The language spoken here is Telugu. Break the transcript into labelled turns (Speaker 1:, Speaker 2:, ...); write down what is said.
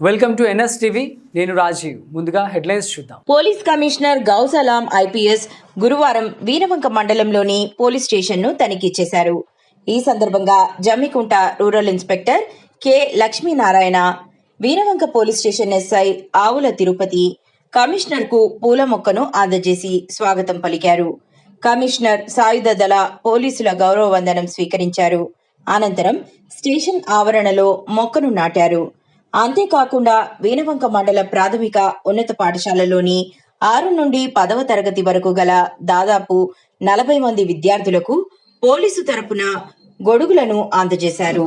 Speaker 1: Welcome to NS TV. నేను రాజీవ్. ముందుగా హెడ్లైన్స్ చూద్దాం.
Speaker 2: పోలీస్ కమిషనర్ గౌసలాం ఐపీఎస్ గురువారం వీరవంక మండలంలోని పోలీస్ స్టేషన్ను తనిఖీ చేశారు. ఈ సందర్భంగా Jammikunta rural inspector K Lakshminarayana Veeravanka police station SI Avula Tirupati కమిషనర్కు పూల మొక్కను అందజేసి స్వాగతం పలికారు. కమిషనర్ సాయుధ దళ పోలీసుల గౌరవ వందనం స్వీకరించారు. అనంతరం స్టేషన్ ఆవరణలో మొక్కను నాటారు. అంతేకాకుండా వీణవంక మండల ప్రాథమిక ఉన్నత పాఠశాలలోని ఆరు నుండి పదవ తరగతి వరకు గల దాదాపు నలభై మంది విద్యార్థులకు పోలీసు తరపున గొడుగులను అందజేశారు.